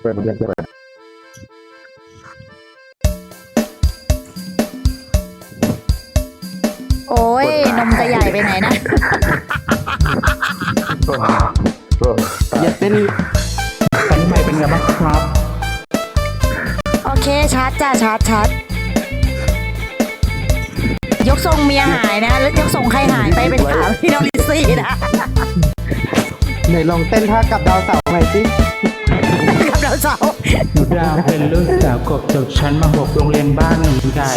เปิดเปิดเปิดโอ้ยนมจะใหญ่ไปไหนนะอย่าเต้นตอนนี้ไม่เป็นไงบ้างครับ โอเคชัดจ้าชัดชัดยกทรงเมียหายนะแล้วยกทรงใครหายไปเป็นถามพี่น้องลิซี่นะไหนลองเต้นท่ากับดาวเสาร์หน่อยสิ สาวหนูดาวเป็นลูกสาวกบจบชั้นมาหกโรงเรียนบ้านหนูใหญ่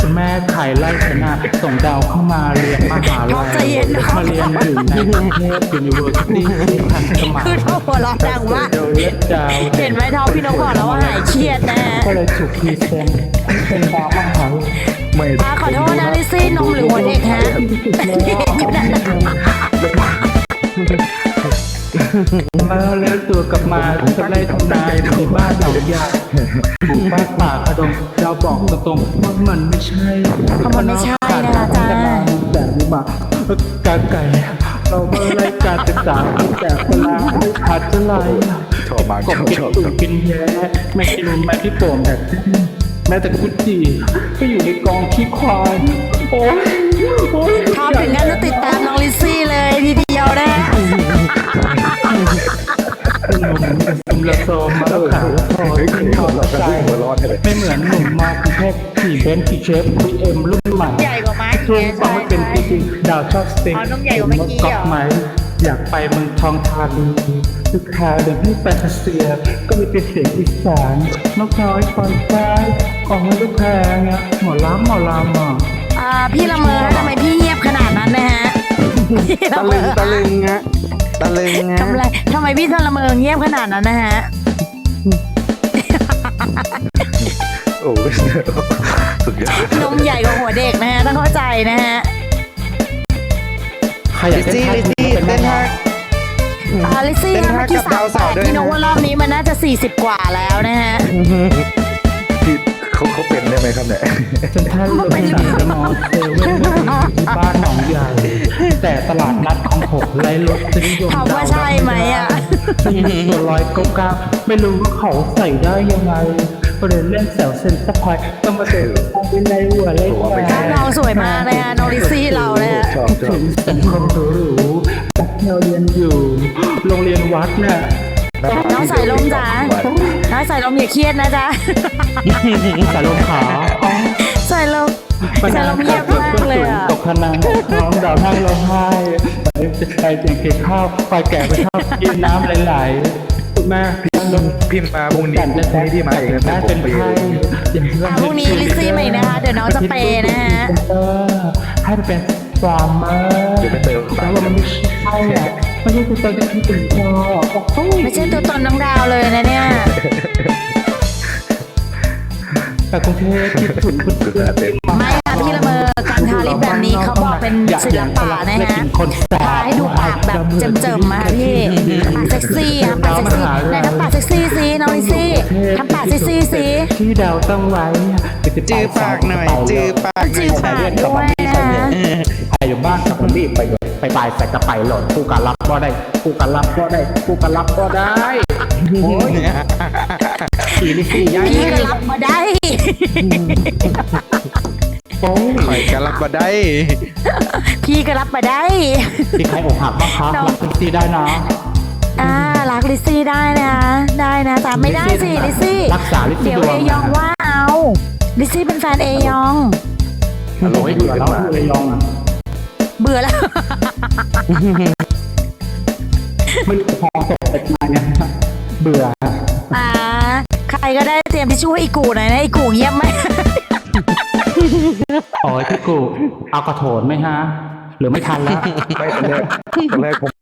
คุณแม่ขายไร่ชนะส่งดาวเข้ามาเรียนมหาลัยมาเรียนอยู่ในกรุงเทพยูนิเวอร์ซิตี้ที่ทันสมัยคือท้องหัวเราะดังมากโดยเลือดดาวเห็นไหมท้องพี่นกบอกแล้วว่าหายเครียดนะก็เลยถูกพรีเซนต์เป็นดาวมหาลัยไม่ป้าขอโทษนะลิซซี่นมหรือหัวเด็กฮะ องยาบุกบ้านป่าขดงดาวบอกตรงๆว่ามันไม่ใช่เพราะมันไม่ใช่นะคะจ้าแต่นี่มากาไก่เราเมื่อไรการศึกษาแต่เวลาไม่ขาดจะไหลชอบมากกชบอบกินชอบตุ่กินแย้ไม่กินนมแม่ที่โป่งแต่แม้แต่กุจีก็อยู่ในกองขี้ควายโอ้ยโอ้ยชอบถึงกันจะติดตามน้องลิซซี่เลยทีเดียวนะ หนุ่มหนุ่มละโซมมาแล้วขาวแล้วพอเฮ้ยขึ้นหัทอวดเราะใจหัวร้อนเลยไม่เหมือนหนุ่มมากรุงเทพขี่เบนซ์ขี่เชฟบีเอ็มรุ่นใหม่ใหญ่กว่าไม้ช่วงฟังไม่เป็นจริงๆดาวชอบสเต็กอ๋อน้องใหญ่กว่าเมื่อกี้เหรอก๊อปไหมอยากไปเมืองทองธานีลูกค้าเดินให้แฟนตาเซีย ก็มีเป็นเสียงอีสานนกน้อยปล่อยใจออกมาลูกแพงอะหมอล้ำหมอลำอะอ่าพี่ละเมอทำไมพี่เงียบขนาดนั้นนะฮะ พี่ตะเมลึงอตะลึงฮะตะลึงฮะทำไรทำไมพี่ละเมอเงียบขนาดนั้นนะฮะ โอ้ยสุดยอดนมใหญ่กว่าหัวเด็กนะฮะต้องเข้าใจนะฮะใครอยาลิกซซี่ลิซซี่เป็นเต้นแม่ท่าอาลิซี่เต้นนะท่าเมื่อกี้กับสาดาววแปเสาร์ดด้วยพี่นนะกว่ารอบนี้มันน่าจะสี่สิบกว่าแล้วนะฮะที่ เขาเขาเป็นได้ไหมครับเนี่ยเป็นท่านรถสายมอเซเว่นที่บ้านหนองใหญ่แต่ตลาดนัดของผมไล่รถจะนิยมถามว่าใช่ไหมอะตัวลอยเก้าเก้าไม่รู้ว่าเขาใส่ได้ยังไงประเด็นเล่นแซวเซนสปอยต้องมาเจอเป็นไรหัวเล่นแหวน้องน้องสวยมากเลยฮะน้องลิซซี่เราเลยฮะชอบชอถึบงสังคมหรูๆนักเที่ยวเรียนอยู่ โรงเรียนวัดเนี่ยน้องสายลมจ๋า น้องสายลมอย่าเครียดนะจ๊ะสายลมขาอ๋อสายลมสายลมเงียบมากเลยอะตกพนังน้องดาวนั่งร้องไห้ไปไปเสียงเก็บข้าวไปแก่ไปข้าวกินน้ำไหลๆคุณแม่ลงพิมพ์มาพรุ่งนี้พรุ่งนี้ที่มาอีกนะแม่ผเป็นมไปไข้อย่างที่ว่าพรุ่งนี้ลิซซี่ใหม่นะคะ เดี๋ยวน้องจะเปย์นะฮะเออให้ไปเป็นฟาร์มเมอร์เดี๋ยวไปเติมแต่ว่ามันไม่ใช่อะ ไม่ใช่ตัวตนที่เป็นพ่อโอ้โหไม่ใช่ตัวตนน้องดาวเลยนะเนี่ยแต่กรุงเทพคิดถึงคุณสุดยอดเต็มไม่ค่ะพี่ละเมอการทาลิปแบบนี้เขาบอกเป็นศิลปะนะฮะทาให้ดูปากแบบเจิมๆมาค่ะพี่ปากเซ็กซี่ค่ะปากเซ็กซี่ไหนทำปากเซ็กซี่สิน้องลิซซี่ทำปากเซ็กซี่สิที่ดาวต้องไว้จื้อปากหน่อยจื้อปากหน่จือยอปากด้วยนะไปอยู่บ้านกับคนรีบไป ไปไปใส่กระไปหล่นกูกันรับก็ได้กูกันรับก็ได้กูกันรับก็ได้โอ้ยสี่นี่สี่ย้ายพี่ก็รับมาได้โอ้ยข่อยกันรับมาได้ พี่ก็รับมาได้มีใครอกหักบ้างคะรักซิซี่ได้นะอ่ารักลิซซี่ได้นะได้นะแต่ไม่ได้สิลิซซี่รักษาลิซซี่เดี๋ยวดวเองยองว่าเอาลิซซี่เป็นแฟนเอยองฮัลโหลเบื่อแล้วเลยยองอะเบื่อแล้ว มันพอตกแต่มาเนี่ยเบื่ออ่าใครก็ได้เตรียมทิชชู่ให้อีกูหน่อยนะอีกูเงียบไหมโอ้ยพี่กูเอากระโถนไหมฮะ หรือไม่ทันแล้ว ไม่ตอนแรกตอนแรกผม